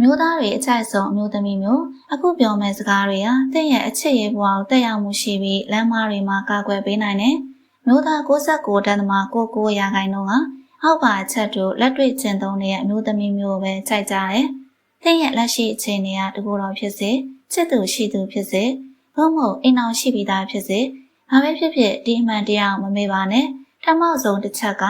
မျိုးသားတွေအကြိုက်ဆုံးအမျိုးသမီးမျိုးအခုပြောမယ့်စကားတွေဟာတင့်ရဲ့အချစ်ရေးဘဝကိုတက်ရောက်မှုရှိပြီးလမ်းမတွေမှာကာကွယ်ပေးနိုင်တယ်။မျိုးသား69တန်းသမား99ရာခိုင်နှုန်းကအောက်ပါအချက်တို့လက်တွေ့ကျင့်သုံးနေတဲ့အမျိုးသမီးမျိုးပဲကြိုက်ကြတယ်။တင့်ရဲ့လက်ရှိအခြေအနေကတကူတော်ဖြစ်စေချစ်သူရှိသူဖြစ်စေဘုံမို့အိမ်အောင်ရှိပြီးသားဖြစ်စေဘာပဲဖြစ်ဖြစ်ဒီအမှန်တရားကိုမမေ့ပါနဲ့ထမောက်ဆုံးတစ်ချက်က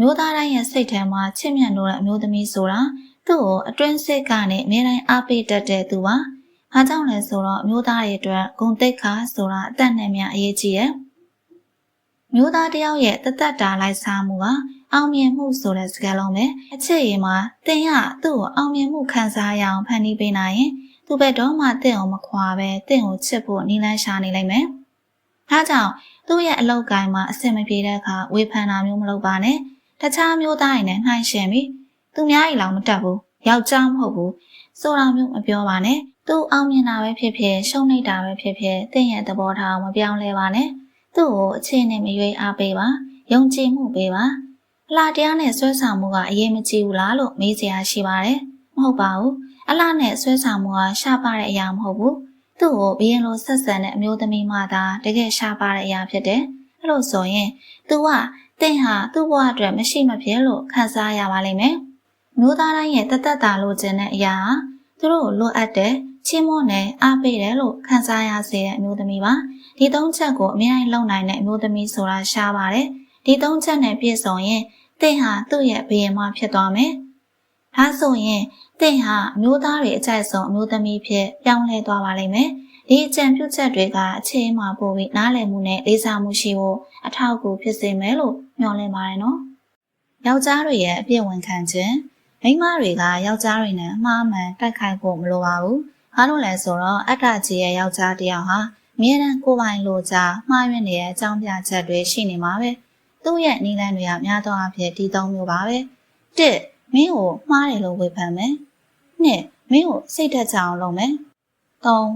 မျိုးသားတိုင်းရဲ့စိတ်ထဲမှာချစ်မြတ်လို့တဲ့အမျိုးသမီးဆိုတာသူ့ကိုအတွင်းစိတ်ကနေအမြဲတမ်းအားပေးတတ်တဲ့သူပါ။အားကြောင့်လဲဆိုတော့အမျိုးသားရဲ့အတွက်ဂုံတိတ်ခါဆိုတာအသက်နဲ့မြအရေးကြီးရဲ့။မျိုးသားတယောက်ရဲ့တသက်တာလိုက်စားမှုကအောင်မြင်မှုဆိုတဲ့စကားလုံးပဲအချစ်ရင်မှာတင်ရသူ့ကိုအောင်မြင်မှုခံစားရအောင်ဖန်တီးပေးနိုင်ရင်သူဘက်တော့မှတင့်အောင်မခွာပဲတင့်ကိုချစ်ဖို့နီလန်းရှာနေလိုက်မယ်။ဒါကြောင့်သူ့ရဲ့အလောက်ကိုင်းမှာအဆင်မပြေတဲ့အခါဝေဖန်တာမျိုးမလုပ်ပါနဲ့။ တခြားမျိုးသားရင်လည်းနှိုင်းရှင်ပြီးသူများကြီးလောက်မတက်ဘူး။ယောက်ျားမဟုတ်ဘူး။ဆိုတာမျိုးမပြောပါနဲ့။သူအောင်မြင်တာပဲဖြစ်ဖြစ်ရှုံးနေတာပဲဖြစ်ဖြစ်တင့်ရဲ့သဘောထားမပြောင်းလဲပါနဲ့။သူ့ကိုအခြေအနေမရွေးအားပေးပါ။ယုံကြည်မှုပေးပါ။အလားတရားနဲ့ဆွဲဆောင်မှုကအရေးမကြီးဘူးလားလို့မေးစရာရှိပါတယ်။မဟုတ်ပါဘူး။အလားနဲ့ဆွဲဆောင်မှုကရှားပါတဲ့အရာမဟုတ်ဘူး။သူ့ကိုဘရင်လိုဆက်ဆံတဲ့အမျိုးသမီးမှသာတကယ်ရှားပါတဲ့အရာဖြစ်တယ်။အဲ့လိုဆိုရင် तू က တင့်ဟာသူ့ဘဝအတွက်မရှိမဖြစ်လို့ခံစားရပါလိမ့်မယ်။မျိုးသားတိုင်းရဲ့တသက်တာလိုချင်တဲ့အရာဟာသူတို့လိုအပ်တဲ့ချင်းမွန်းနဲ့အားပေးတယ်လို့ခံစားရစေတဲ့အမျိုးသမီးပါ။ဒီသုံးချက်ကိုအများကြီးလုံနိုင်တဲ့အမျိုးသမီးဆိုတာရှားပါတယ်။ဒီသုံးချက်နဲ့ပြည့်စုံရင်တင့်ဟာသူ့ရဲ့ဘယင်မဖြစ်သွားမယ်။ဒါဆိုရင်တင့်ဟာအမျိုးသားတွေအကြိုက်ဆုံးအမျိုးသမီးဖြစ်ပြောင်းလဲသွားပါလိမ့်မယ်။ ဒီအကြံပြုချက်တွေကအခြေအမှာပို့ပြီးနားလည်မှုနဲ့လေးစားမှုရှိဖို့အထောက်အကူဖြစ်စေမယ်လို့မျှော်လင့်ပါတယ်နော်။ယောက်ျားတွေရဲ့အပြည့်ဝန်ခံခြင်းမိန်းမတွေကယောက်ျားတွေနဲ့အမှားမှန်တိုက်ခိုက်ဖို့မလိုပါဘူး။ဘာလို့လဲဆိုတော့အတ္တကြီးရဲ့ယောက်ျားတစ်ယောက်ဟာအမြဲတမ်းကိုယ်ပိုင်လိုချာမှားယွင်းနေတဲ့အကြောင်းပြချက်တွေရှိနေမှာပဲ။သူ့ရဲ့နီလန်းတွေကများသောအားဖြင့်ဒီသုံးမျိုးပါပဲ။တစ်မင်းကိုမှားတယ်လို့ဝေဖန်မယ်။နှစ်မင်းကိုစိတ်သက်သာအောင်လုပ်မယ်။သုံး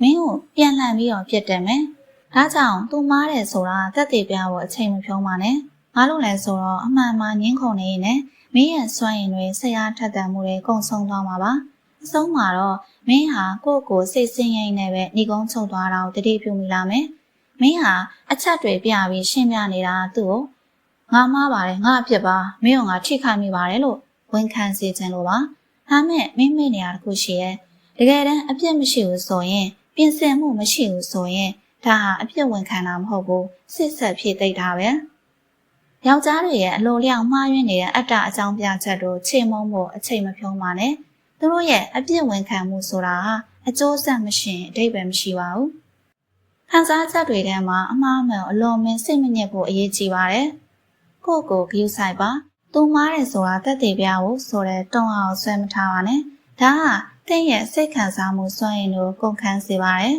မင်းကိုပြန်လှန်ပြီးတော့ပြစ်တယ်မယ်။ဒါကြောင့်သူမားတယ်ဆိုတာတက်တည်ပြဖို့အချိန်မဖြုံးပါနဲ့။ဘာလို့လဲဆိုတော့အမှန်မှန်ငင်းခုန်နေရင်လည်းမင်းရဲ့စွမ်းရည်တွေဆရာထက်သန်မှုတွေကုန်ဆုံးသွားမှာပါအဆုံးမှာတော့မင်းဟာကိုယ့်ကိုယ်စိတ်ဆင်းရဲနေပဲဏီကုန်းချုပ်သွားတာကိုတတိပြုမိလာမယ်မင်းဟာအချက်တွေပြပြီးရှင်းပြနေတာသူ့ကိုငါမှားပါတယ်ငါအဖြစ်ပါမင်းကငါထိခိုက်မိပါတယ်လို့ဝန်ခံစေချင်လို့ပါဒါမဲ့မင်းမေ့နေရတခုရှိရဲ့တကယ်တမ်းအပြစ်မရှိဘူးဆိုရင် ပြင်ဆင်မှုမရှိဘူးဆိုရင်ဒါဟာအပြစ်ဝန်ခံတာမဟုတ်ဘူးစစ်ဆက်ဖြစ်သိတာပဲယောက်ျားတွေရဲ့အလိုလျောက်မှားယွင်းနေတဲ့အတ္တအကြောင်းပြချက်တို့ခြေမုံဖို့အချိန်မဖြုံးပါနဲ့သူတို့ရဲ့အပြစ်ဝန်ခံမှုဆိုတာဟာအကျိုးဆက်မရှိအတိတ်ပဲမရှိပါဘူးခံစားချက်တွေထဲမှာအမှားမှန်အလွန်မင်းစိတ်မညစ်ဖို့အရေးကြီးပါတယ်ကိုယ့်ကိုဂရုစိုက်ပါသူမားတယ်ဆိုတာတက်တည်ပြဖို့ဆိုတဲ့တုံအောင်ဆွဲမထားပါနဲ့ဒါက တင့်ရဲ့စိတ်ခံစားမှုစွမ်းရည်ကိုကုန်ခန်းစေပါတယ်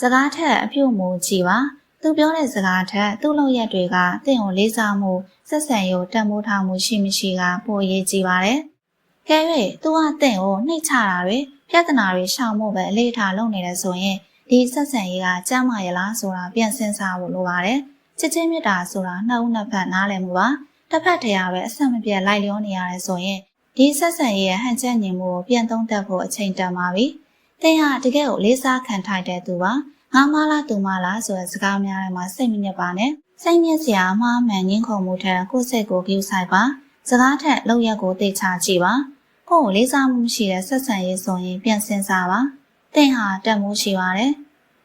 စကားထက်အပြုတ်မှုကြည့်ပါသူပြောတဲ့စကားထက်သူ့လုပ်ရက်တွေကတင့်ကိုလေးစားမှုဆက်ဆံရေးတန်ဖိုးထားမှုရှိမရှိကပိုအရေးကြီးပါတယ်။ကဲ၍သူကတင့်ကိုနှိတ်ချတာတွေပြဿနာတွေရှောင်ဖို့ပဲအလေးထားလုပ်နေတယ်ဆိုရင်ဒီဆက်ဆံရေးကကျမ်းမာရလားဆိုတာပြန်စဉ်းစားဖို့လိုပါတယ်။ချစ်ချင်းမြတ်တာဆိုတာနှစ်ဦးနှစ်ဖက်နားလည်မှုပါ။တစ်ဖက်တည်းရပဲအဆက်မပြတ်လိုက်လျောနေရတယ်ဆိုရင် ဒီဆက်ဆံရေးရဲ့ဟန်ချက်ညင်မှုကိုပြန်သုံးသပ်ဖို့အချိန်တန်ပါပြီ။တင်ဟာတကယ်ကိုလေးစားခံထိုက်တဲ့သူပါ။ငါမလားသူမလားဆိုတဲ့စကားများထဲမှာစိတ်မညစ်ပါနဲ့စိတ်ညစ်စရာအမှားမှန်ငင်းခုန်မှုထက်ကိုယ်စိတ်ကိုကြည့်ဆိုင်ပါစကားထက်လောက်ရက်ကိုသိချကြည့်ပါကိုယ်ကိုလေးစားမှုမရှိတဲ့ဆက်ဆံရေးဆိုရင်ပြန်စင်စားပါတင့်ဟာတက်မှုရှိပါတယ်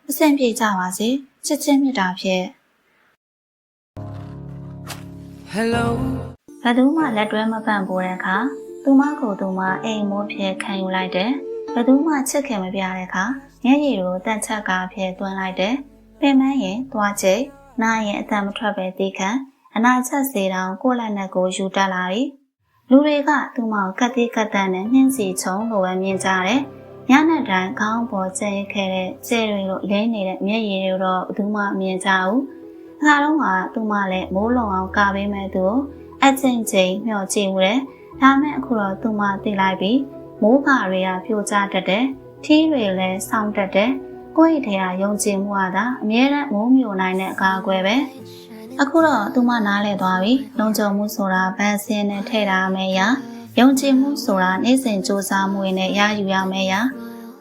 အဆင်ပြေကြပါစေချစ်ချင်းမြတ်တာဖြင့် Hello ဘယ်သူမှလက်တွဲမပန့်ပိုးတဲ့အခါ သူမကိုယ်သူမအိမ်မိုးဖြစ်ခံယူလိုက်တယ်ဘယ်သူမှချစ်ခင်မပြတဲ့အခါမျက်ရည်ကိုတန့်ချက်ကားဖြစ်သွင်းလိုက်တယ်ပင်မရင်သွားချိတ်နားရင်အတန်မထွက်ပဲသိခံအနာချက်စေတောင်ကိုယ့်လက်နဲ့ကိုယူတက်လာပြီလူတွေကသူ့မောင်ကတ်တိကတ်တန်နဲ့နှင်းစီချုံလိုပဲမြင်ကြတယ်ညနေတိုင်းခေါင်းပေါ်ကျဲခဲ့တဲ့ကျဲတွေလိုလင်းနေတဲ့မျက်ရည်တွေတော့ဘယ်သူမှမမြင်ကြဘူး။အခါတော့ကသူမလည်းမိုးလုံအောင်ကာပေးမဲ့သူကိုအချင်းချင်းမျှော်ကြည့်ဦးတယ်။ ဒါမဲ့အခုတော့သူမသိလိုက်ပြီ။မိုးကာတွေကပြိုကျတတ်တယ်။ထီးတွေလည်းဆောင်းတတ်တယ်။ကိုယ့်ရဲ့တရားယုံကြည်မှုကသာအမြဲတမ်းမိုးမြူနိုင်တဲ့အကာအကွယ်ပဲ။အခုတော့သူမနားလဲသွားပြီ။လုံခြုံမှုဆိုတာဗန်စင်းနဲ့ထည့်ထားမယ်ရာယုံကြည်မှုဆိုတာနေ့စဉ်စူးစမ်းမှုတွေနဲ့ရယူရမယ်ရာ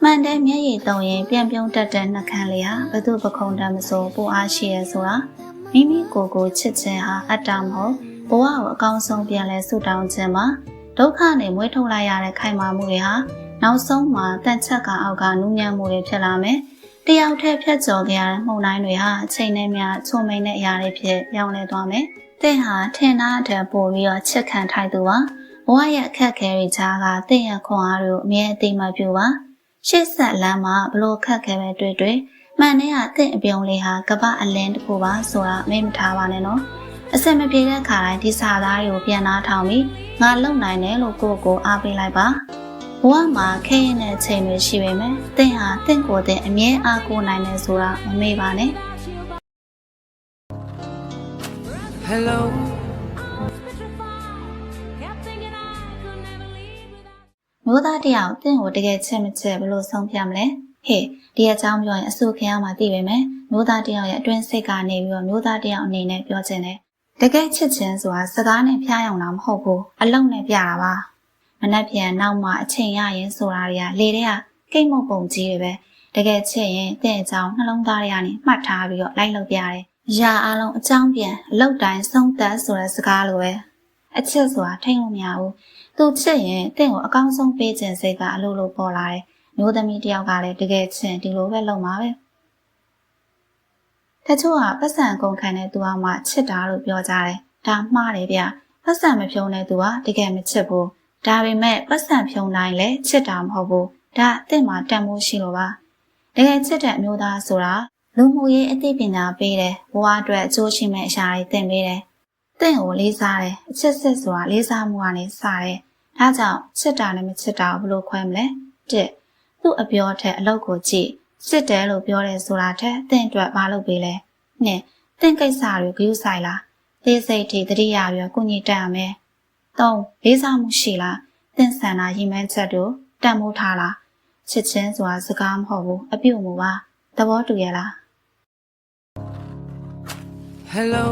မှန်တဲ့မျက်ရည်တုံရင်ပြန်ပြုံးတတ်တဲ့နှကန်းလေးဟာဘသူပခုံးတမ်းမဆိုပူအားရှိရဲဆိုတာမိမိကိုယ်ကိုချစ်ခြင်းဟာအတ္တမဟုတ် ဘဝကိုအကောင်းဆုံးပြန်လဲဆူတောင်းခြင်းမှာဒုက္ခနဲ့မွေးထုတ်လိုက်ရတဲ့ခိုင်မာမှုတွေဟာနောက်ဆုံးမှာတန့်ချက်ကအောက်ကနူးညံ့မှုတွေဖြစ်လာမယ်တယောက်တည်းဖြတ်ကျော်ကြရတဲ့မှုန်တိုင်းတွေဟာအချိန်နဲ့များချုံမိန်တဲ့အရာတွေဖြစ်ပြောင်းလဲသွားမယ်။တင့်ဟာထင်သားတဲ့ပို့ပြီးတော့ချစ်ခံထိုက်သူပါ။ဘဝရဲ့အခက်အခဲတွေကြားကတင့်ရဲ့ခွန်အားတွေကိုအမြဲအသိမှပြုပါ။ရှေ့ဆက်လမ်းမှာဘလို့ခက်ခဲပဲတွေ့တွေ့မှန်တဲ့ဟာတင့်အပြုံးလေးဟာကပအလင်းတစ်ခုပါဆိုတာမေ့မထားပါနဲ့နော်။ အစင်မပြေတဲ့ခါတိုင်းဒီစာသားတွေကိုပြန်နှားထောင်ပြီးငါလုံနိုင်တယ်လို့ကိုယ့်ကိုအားပေးလိုက်ပါ။ဘဝမှာခဲရင်တဲ့အချိန်တွေရှိပေမဲ့တင့်ဟာတင့်ကိုယ်တင့်အမြဲအားကိုးနိုင်တယ်ဆိုတာမမေ့ပါနဲ့ Hello မျိုးသားတယောက်တင့်ကိုတကယ်ချစ်မချစ်ဘယ်လိုဆုံးဖြတ်မလဲဟေ့ဒီအကြောင်းပြောရင်အဆူခင်ရမှာသိပေမဲ့မျိုးသားတယောက်ရဲ့အတွင်းစိတ်ကနေပြီးတော့မျိုးသားတယောက်အနေနဲ့ပြောချင်တယ် တကယ်ချစ်ခြင်းဆိုတာစကားနဲ့ဖျားယောင်တာမဟုတ်ဘူးအလုံးနဲ့ပြတာပါမနှက်ပြန်နောက်မှအချိန်ရရင်ဆိုတာတွေကလေတွေကကိတ်မုတ်ပုံကြီးတွေပဲတကယ်ချစ်ရင်တင့်အကြောင်းနှလုံးသားတွေကနေမှတ်ထားပြီးတော့လိုက်လုပ်ပြရတယ်ရာအလုံးအကြောင်းပြန်အလုတ်တိုင်းဆုံးသက်ဆိုတဲ့စကားလိုပဲအချစ်ဆိုတာထိတ်လို့မရဘူးသူချစ်ရင်တင့်ကိုအကောင်းဆုံးပေးခြင်းစိတ်ကအလိုလိုပေါ်လာတယ်မျိုးသမီးတယောက်ကလည်းတကယ်ချစ်ဒီလိုပဲလုပ်မှာပဲ တချို့ကပတ်စံကုန်ခံတဲ့သူအောင်မှချစ်တာလို့ပြောကြတယ်ဒါမှားတယ်ဗျပတ်စံမဖြုံတဲ့သူကတကယ်မချစ်ဘူးဒါပေမဲ့ပတ်စံဖြုံတိုင်းလည်းချစ်တာမဟုတ်ဘူးဒါအစ်စ်မှာတန်မိုးရှိလို့ပါတကယ်ချစ်တဲ့အမျိုးသားဆိုတာလူမှုရေးအသိပညာပေးတယ်ဘဝအတွက်အကျိုးရှိမဲ့အရာတွေသင်ပေးတယ်တင့်ကိုလေးစားတယ်အချစ်စစ်ဆိုတာလေးစားမှုကနေစတယ်ဒါကြောင့်ချစ်တာနဲ့မချစ်တာကိုဘယ်လိုခွဲမလဲတစ်သူ့အပြောထက်အလုပ်ကိုကြည့် စစ်တယ်လို့ပြောတယ်ဆိုတာထက်တင့်အတွက်မလုပ်ပေးလဲနှစ်တင့်ကိစ္စတွေဂရုစိုက်လားသေးစိတ်ထိတတိယပြီးကုညီတက်ရမယ်သုံးလေးစားမှုရှိလားတင့်ဆန္ဒရည်မှန်းချက်တို့တန်မိုးထားလားချစ်ချင်းဆိုတာစကားမဟုတ်ဘူးအပြုတ်မှုပါသဘောတူရဲ့လား Hello